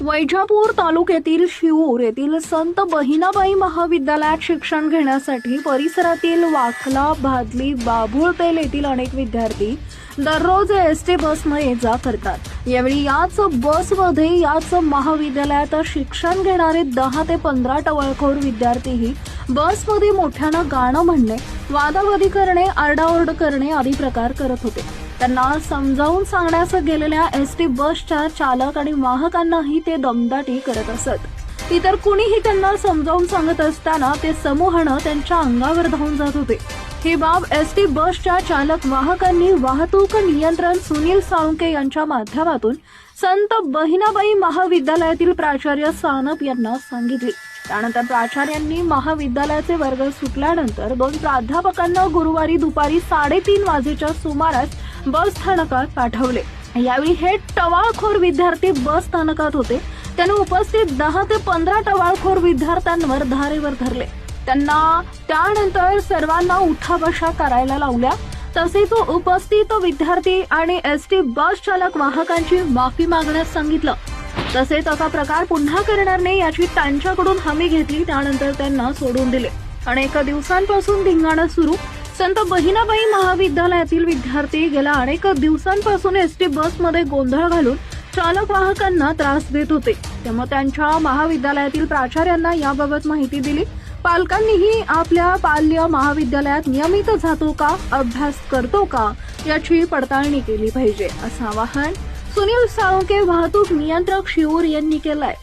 वैजापूर तालुक्यातील शिवूर येथील संत बहिणाबाई महाविद्यालयात शिक्षण घेण्यासाठी परिसरातील वाकला भादली बाभुळपेल येथील अनेक विद्यार्थी दररोज एस टी बसनं ये जा करतात यावेळी याच बसमध्ये याच महाविद्यालयात शिक्षण घेणारे दहा ते पंधरा टवळखोर विद्यार्थीही बसमध्ये मोठ्यानं गाणं म्हणणे वादावादी करणे आरडाओरड करणे आदी प्रकार करत होते. त्यांना समजावून सांगण्यास गेलेल्या एस टी बसच्या चालक आणि वाहकांनाही ते दमदाटी करत असत. इतर कुणीही त्यांना समजावून सांगत असताना ते समूहानं त्यांच्या अंगावर धावून जात होते. ही बाब एस टी बसच्या चालक वाहकांनी वाहतूक नियंत्रण सुनील साळुंके यांच्या माध्यमातून संत बहिणाबाई महाविद्यालयातील प्राचार्य सानप यांना सांगितली. त्यानंतर प्राचार्यांनी महाविद्यालयाचे वर्ग सुटल्यानंतर दोन प्राध्यापकांना गुरुवारी दुपारी साडेतीन वाजेच्या सुमारास बस स्थानकात पाठवले. यावेळी हे टवाळखोर विद्यार्थी बस स्थानकात होते. त्याने उपस्थित दहा ते पंधरा टवाळखोर विद्यार्थ्यांवर धारेवर धरले. त्यांना त्यानंतर सर्वांना उठाबशा करायला लावल्या. तसेच उपस्थित विद्यार्थी आणि एस टी बस चालक वाहकांची माफी मागण्यास सांगितलं. तसेच असा प्रकार पुन्हा करणार नाही याची त्यांच्याकडून हमी घेतली त्यानंतर त्यांना सोडून दिले. अनेक दिवसांपासून धिंगाणं सुरू. संत बहिणाबाई महाविद्यालयातील विद्यार्थी गेल्या अनेक दिवसांपासून एस टी बसमध्ये गोंधळ घालून चालक वाहकांना त्रास देत होते. त्यामुळे त्यांच्या महाविद्यालयातील प्राचार्यांना याबाबत माहिती दिली. पालकांनीही आपल्या पाल्य महाविद्यालयात नियमित जातो का अभ्यास करतो का याची पडताळणी केली पाहिजे. असं आवाहन सुनील साळुंके वाहतूक नियंत्रक शिवूर यांनी केलंय.